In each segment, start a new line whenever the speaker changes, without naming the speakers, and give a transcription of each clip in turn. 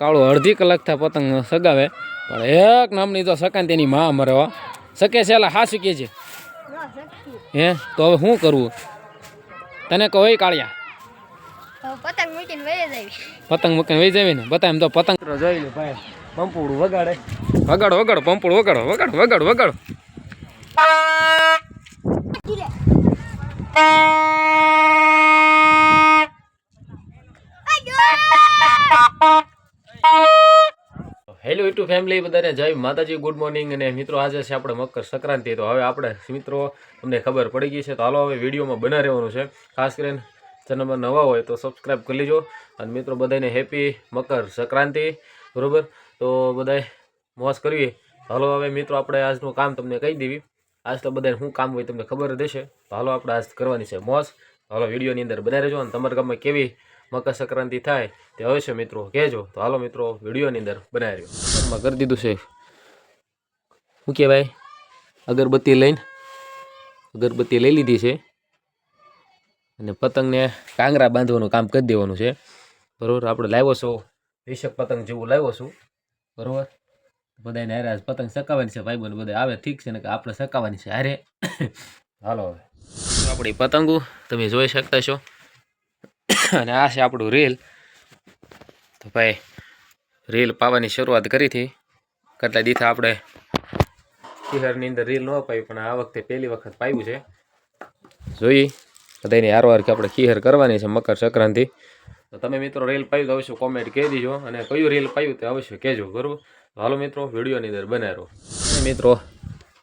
કાળો અડધી કલાક થાય પતંગ સગાવે. પણ એક નામની તો સકાન તેની માં મરે શકે છે પેલા હા શું કે છે હે તો હવે શું કરવું તને કહો એ કાળિયા.
પતંગ મૂકીને વહી જાય
પતંગ મૂકીને વહી જાય ને? બતા એમ તો પતંગ. જોઈ લે ભાઈ પંપુડું વગાડે. વગાડો વગાડો પંપુડું વગાડો વગાડો વગાડો વગાડો. હેલો યુટ્યુબ ફેમિલી બધાને જય માતાજી ગુડ મોર્નિંગ અને મિત્રો આજે છે આપણે મકર સંક્રાંતિ, તો હવે આપણે મિત્રો તમને ખબર પડી ગઈ છે, તો હાલો હવે વિડીયોમાં બના રહેવાનું છે. ખાસ કરીને ચેનલમાં નવા હોય તો સબસ્ક્રાઈબ કરી લેજો અને મિત્રો બધાને હેપી મકર સંક્રાંતિ, બરોબર? તો બધાય મોજ કરવી. હાલો હવે મિત્રો આપણે આજનું કામ તમને કહી દેવી. આજ તો બધાને શું કામ હોય તમને ખબર જ હશે. તો હાલો આપણે આજ કરવાની છે મોજ. હાલો વિડીયોની અંદર બનાવી રહેજો અને તમારા ગામમાં કેવી મકર સંક્રાંતિ થાય, તે અવશ્ય મિત્રો કહેજો. તો હાલો મિત્રો, વિડીયોની અંદર બનાવી રહ્યો. કરી દીધું છે. શું કહેવાય? અગરબત્તી લઈને અગરબત્તી લઈ લીધી છે. અને પતંગને કાંગરા બાંધવાનું કામ કરી દેવાનું છે. બરાબર? આપણે લાવ્યો છો. વીસેક પતંગ જેવું લાવ્યો છું. બરાબર? બધાને હારે પતંગ સકાવવાની છે. ભાઈ બધા આવે ઠીક છે ને કે આપણે સકાવવાની છે. હારે. હાલો હવે. આપણી પતંગો તમે જોઈ શકતા છો. અને આ છે આપણું રીલ. તો ભાઈ, રીલ પાવાની શરૂઆત કરી હતી. કેટલા દીથા આપણે શિહરની અંદર રીલ ન પાવી પણ આ વખતે પહેલી વખત પાવ્યું છે. જોઈ બધાની હારવાર કે આપણે ખીહર કરવાની છે મકર સંક્રાંતિ. તો તમે મિત્રો રીલ પાયું તો અવશ્ય કોમેન્ટ કહી દીજો. અને કયું રીલ પાયું તે અવશ્ય કહેજો, બરાબર? હાલો મિત્રો, વિડીયોની અંદર બનાવ્યો મિત્રો,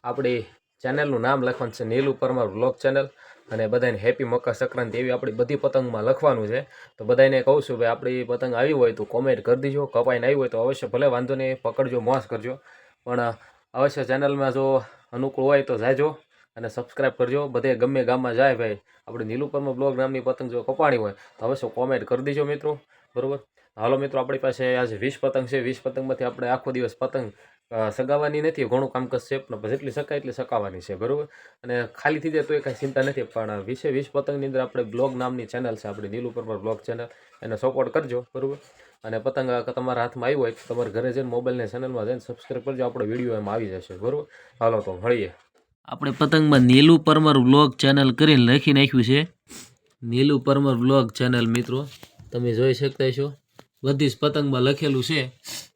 આપણી ચેનલનું નામ લખવાનું છે નીલ ઉપર મારું બ્લોગ ચેનલ. અને બધાને હેપી મકર સંક્રાંતિ એવી આપણી બધી પતંગમાં લખવાનું છે. તો બધાને કહું છું ભાઈ આપણી પતંગ આવી હોય તો કોમેન્ટ કરી દીજો. કપાઈને આવી હોય તો અવશ્ય ભલે વાંધો નહીં, પકડજો મોસ કરજો. પણ અવશ્ય ચેનલમાં જો અનુકૂળ હોય તો જાજો અને સબસ્ક્રાઈબ કરજો. બધે ગમે ગામમાં જાય ભાઈ. આપણે નીલુપરમાં બ્લોગ નામની પતંગ જો કપાણી હોય તો અવશ્ય કોમેન્ટ કરી દેજો મિત્રો. બરોબર? હાલો મિત્રો, આપણી પાસે આજે વીસ પતંગ છે. વીસ પતંગમાંથી આપણે આખો દિવસ પતંગ અ, સગાવવાની નથી ઘણું કામ છે પણ જેટલી શકાય એટલી સકાવાની છે બરાબર? અને ખાલી થઈ જાય તો એ કાંઈ ચિંતા નથી પણ વીસે વીસ પતંગની અંદર આપણે બ્લોગ નામની ચેનલ છે આપણી નીલુપરમાં બ્લોગ ચેનલ એને સપોર્ટ કરજો બરાબર? અને પતંગ તમારા હાથમાં આવ્યું હોય તો તમારે ઘરે જઈને મોબાઈલને ચેનલમાં જઈને સબસ્ક્રાઈબ કરજો આપણો વીડિયો એમાં આવી જશે બરોબર? હાલો તો મળીએ. આપણે પતંગમાં નીલુ પરમર વ્લોગ ચેનલ કરીને લખી નાખ્યું છે. નીલુ પરમર વ્લોગ ચેનલ મિત્રો તમે જોઈ શકતા છો બધી જ પતંગમાં લખેલું છે.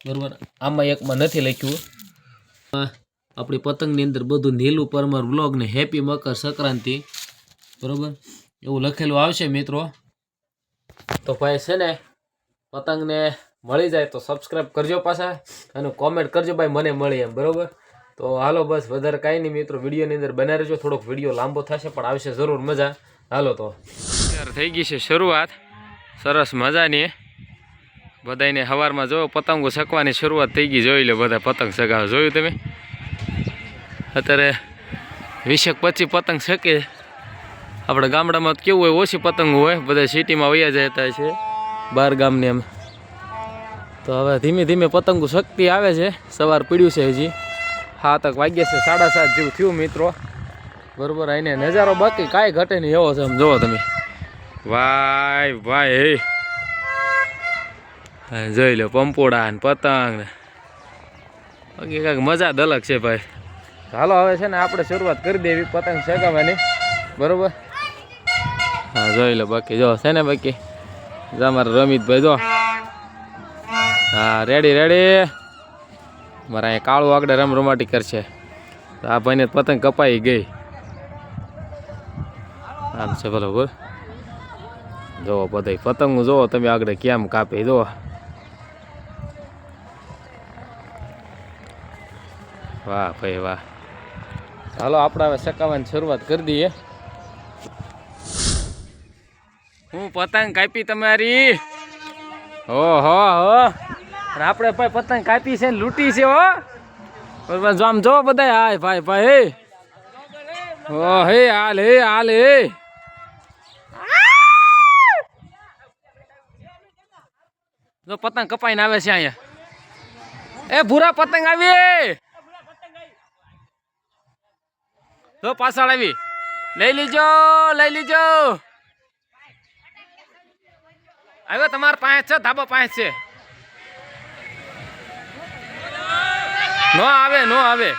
બરાબર. આમાં એકમાં નથી લખ્યું. આપણી પતંગની અંદર બધું નીલું પરમર વ્લોગ ને હેપી મકર સંક્રાંતિ. બરાબર? એવું લખેલું આવશે મિત્રો. તો ભાઈ છે ને, પતંગને મળી જાય તો સબસ્ક્રાઈબ કરજો પાછા અને કોમેન્ટ કરજો ભાઈ, મને મળી એમ. બરોબર? તો હાલો બસ, વધારે કાંઈ નહીં મિત્રો. વિડીયોની અંદર બનાવી રહેજો. થોડોક વીડિયો લાંબો થશે, પણ આવશે જરૂર મજા. હાલો તો. થઈ ગઈ છે શરૂઆત. સરસ મજાની. બધાને સવારમાં જોયો પતંગો શકવાની શરૂઆત થઈ ગઈ જોઈ લો બધા પતંગ સગાવે. જોયું તમે? અત્યારે વીસેક પચીસ પતંગ શકે આપણે ગામડામાં કેવું હોય ઓછી પતંગ હોય બધા સિટીમાં વયા જતા છે બાર ગામને એમ તો હવે ધીમે ધીમે પતંગો શક્તિ આવે છે. સવાર પીડ્યું છે હજી. સાતક વાગ્યા છે સાડા સાત જેવું થયું મિત્રો. બરોબર આઈને નજારો બાકી કાંઈ ઘટે નહીં. એવો છે આમ. જોવો તમે. વાય હે હા, જોઈ લો, પંપોડા ને પતંગ ને. કાંઈક મજા જ અલગ છે ભાઈ. હાલો, હવે છે ને આપણે શરૂઆત કરી દેવી પતંગ ચગાવવાની બરોબર? હા, જોઈ લો, બાકી જો, છે ને બાકી? જો રમિતભાઈ, જો. હા રેડી રેડી મારા અહીંયા કાળું આગળ રમ રમાટી કરશે. તો આ ભાઈને પતંગ કપાઈ ગઈ. આમ છે બરોબર જોવો બધા પતંગ જોવો તમે આગળ કેમ કાપે જોવો વાહ ભાઈ વાહ. ચાલો આપણે હવે સકાવવાની શરૂઆત કરી દઈએ. હું પતંગ કાપી તમારી? હો હો. હો આપણે ભાઈ પતંગ કાપી છે લૂંટી છે, હો. જો આમ જો બધા હાય ભાઈ ભાઈ, હે. ઓ, હે, હાલ હે હાલ, હે. જો પતંગ કપાઈને આવે છે અહીંયા. એ ભૂરા પતંગ આવી. જો પાછળ આવી. લઈ લીજો લઈ લીજો. આવ્યો તમારા પાંચ છે, ધાબા પાંચ છે. નો આવે નો આવે.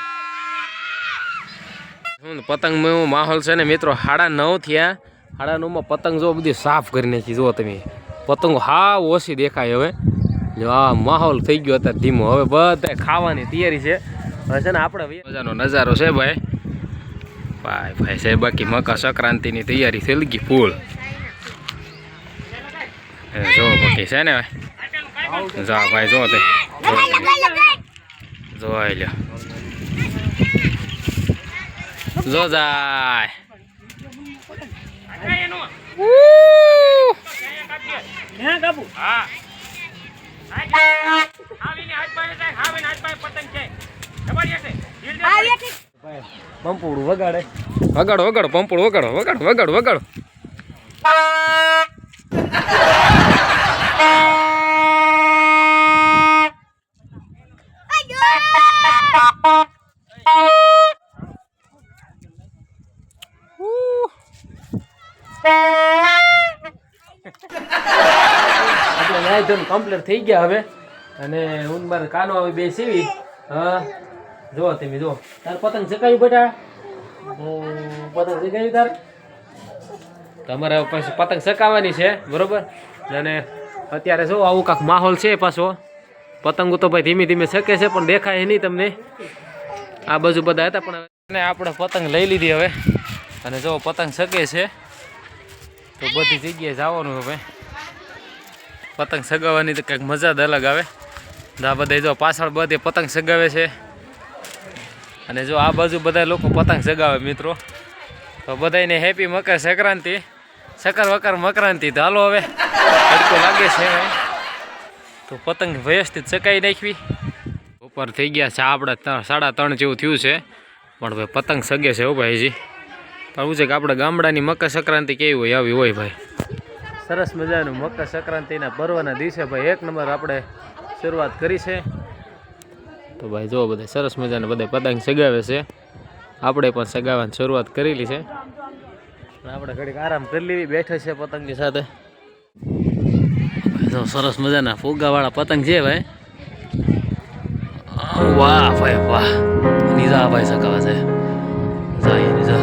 પતંગ એવું માહોલ છે ને મિત્રો, સાડા નવ થયા. સાડા નવમાં પતંગ જો બધી સાફ કરી નાખી, જુઓ તમે. પતંગો હા ઓછી દેખાય હવે. જો આ માહોલ થઈ ગયો અત્યારે ધીમો. હવે બધા ખાવાની તૈયારી છે. હવે છે ને, આપણે મજાનો નજારો છે ભાઈ. ભાઈ ભાઈ છે બાકી મકર સંક્રાંતિની તૈયારી થઈ ગઈ ફૂલ જો બાકી છે ને ભાઈ જા ભાઈ જો તે જોઈ લ્યો જો જાય પંપુડું વગાડે. વગાડો વગાડો પંપુડું વગાડો વગાડો વગાડો વગાડો. કમ્પ્લીટ થઈ ગયા હવે. અને હું મારે કાનો આવી બે સીવી હા. જો તમે જો. તાર પતંગ ચકાયું બેટા? પતંગ ચકાયું તાર? તમારે પછી પતંગ ચકાવવાની છે, બરોબર? અને અત્યારે જો આવું કાંક માહોલ છે પાછો. પતંગો તો ભાઈ ધીમે ધીમે શકે છે, પણ દેખાય નહીં તમને. આ બાજુ બધા હતા, પણ આપણે પતંગ લઈ લીધી હવે. અને જો પતંગ શકે છે, તો બધી જગ્યાએ જવાનું હવે. પતંગ સગાવવાની તો કંઈક મજા જ અલગ આવે. આ બધા જો પાછળ બધે પતંગ સગાવે છે. અને જો આ બાજુ બધા લોકો પતંગ ચગાવે મિત્રો, તો બધાને હેપી મકર સંક્રાંતિ. સકર વકર મકરાંતિ તો હાલો હવે. તડકો લાગે છે તો પતંગ વ્યવસ્થિત ચકાઈ નાખવી. ઉપર થઈ ગયા છે આપણે સાડા ત્રણ જેવું થયું છે. પણ ભાઈ પતંગ સગે છે હો ભાઈ હજી પણ હું છે કે આપણે ગામડાની મકર સંક્રાંતિ કેવી હોય આવી હોય ભાઈ. સરસ મજાનું મકર સંક્રાંતિના પર્વના દિવસે ભાઈ એક નંબર આપણે શરૂઆત કરી છે. તો ભાઈ જુઓ બધા સરસ મજાના બધા પતંગ સગાવે છે. આપણે પણ સગાવવાની શરૂઆત કરેલી છે. આપણે ઘડીક આરામ કરી લેવી, બેઠા છે પતંગની સાથે. જો સરસ મજાના ફુગાવાળા પતંગ છે ભાઈ. વાહ ભાઈ વાહ. નિઝા ભાઈ સગાવે છે. જાય નિઝા.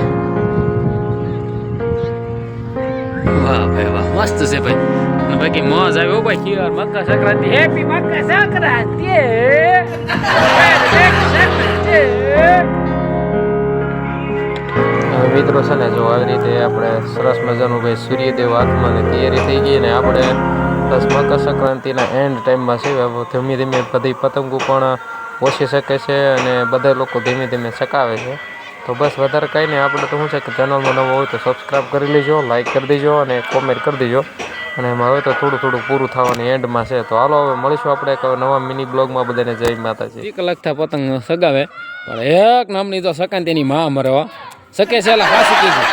વાહ ભાઈ વાહ. મસ્ત છે ભાઈ. બાકી મોજ આવે. ઊભા ભાઈ મકર સંક્રાંતિ. હેપી મકર સંક્રાંતિ! મિત્રો છે ને, જો આવી રીતે આપણે સરસ મજાનું ભાઈ સૂર્યદેવ આત્માની તૈયારી થઈ ગઈ ને આપણે બસ મકર સંક્રાંતિના એન્ડ ટાઈમમાં છે. ધીમે ધીમે બધી પતંગો પણ ઓછી શકે છે અને બધા લોકો ધીમે ધીમે ચકાવે છે. તો બસ વધારે કંઈ નહીં. આપણે તો શું છે કે ચેનલમાં નવો હોય તો સબસ્ક્રાઈબ કરી લેજો લાઇક કરી દેજો અને કોમેન્ટ કરી દેજો. અને એમાં હવે તો થોડું થોડું પૂરું થવાની એન્ડમાં છે. તો હાલો હવે મળીશું આપણે એક નવા મિની બ્લોગમાં બધાને. જય માતાજી. એક કલાકથી પતંગ સગાવે પણ એક નામની તો સકાંતિની માં મા હો. શકે છે એલા હા કીધું.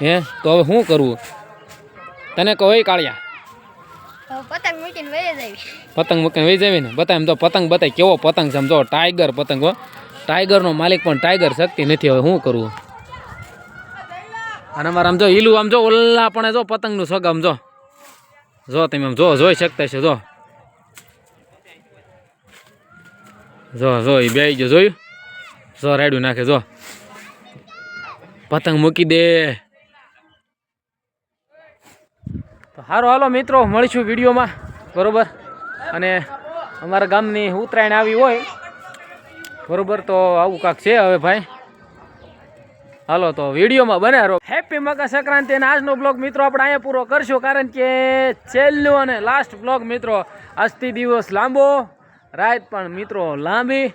છે હે તો હવે શું કરવું તને કહો એ કાળિયા.
પતંગ મૂકીને વહી જાવી
પતંગ મૂકીને વહી જાવી ને? બતા એમ તો પતંગ બતાય. કેવો પતંગ છે આમ જો ટાઈગર પતંગ હો. ટાઈગરનો માલિક પણ ટાઈગર શક્તિ નથી. હવે શું કરવું અને અમારે આમ જો ઈલું આમ જો ઓલ્લા પણ જો પતંગનું સગ આમ જો. જો તમે આમ જો, જોઈ શકતા છો જો. જો જો એ બે ગયો, જોયું? જો રાડ્યું નાખે, જો. પતંગ મૂકી દે. તો સારું હાલો, મિત્રો, મળીશું વિડીયોમાં, બરોબર? અને અમારા ગામની ઉત્તરાયણ આવી હોય, બરાબર? તો આવું કાંક છે હવે, ભાઈ. હાલો, તો વિડીયોમાં બને રહો. હેપી મકર સંક્રાંતિ અને આજનો બ્લોગ મિત્રો આપણે અહીંયા પૂરો કરશું, કારણ કે છેલ્લું અને લાસ્ટ બ્લોગ મિત્રો આજથી દિવસ લાંબો, રાત પણ મિત્રો લાંબી,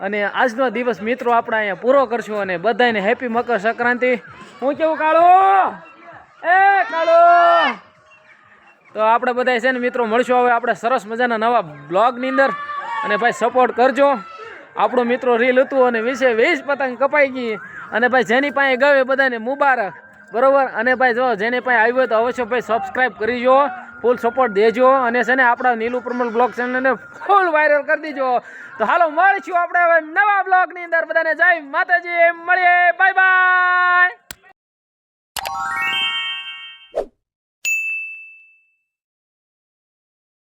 અને આજનો દિવસ મિત્રો આપણે અહીંયા પૂરો કરશું અને બધાને હેપી મકર સંક્રાંતિ હું કેવું, કાળો? એ, કાળો! તો આપણે બધા છે ને મિત્રો, મળશું હવે આપણે સરસ મજાના નવા બ્લોગની અંદર. અને ભાઈ સપોર્ટ કરજો. આપણો મિત્રો રીલ હતું અને વીસે વીસ પતંગ કપાઈ ગઈ. અને ભાઈ જેની પાસે ગયો એ બધાને મુબારક. બરોબર? અને ભાઈ જો જેની પાસે આવ્યો તો અવશ્ય ભાઈ સબસ્ક્રાઈબ કરીજો ફૂલ સપોર્ટ દેજો અને છે ને આપણા નીલુ પ્રમલ બ્લોગ ચેનલને ફૂલ વાયરલ કરી દેજો. તો હાલો, મળીશું આપણે હવે નવા બ્લોગની અંદર. બધાને જય માતાજી મળીએ. Bye bye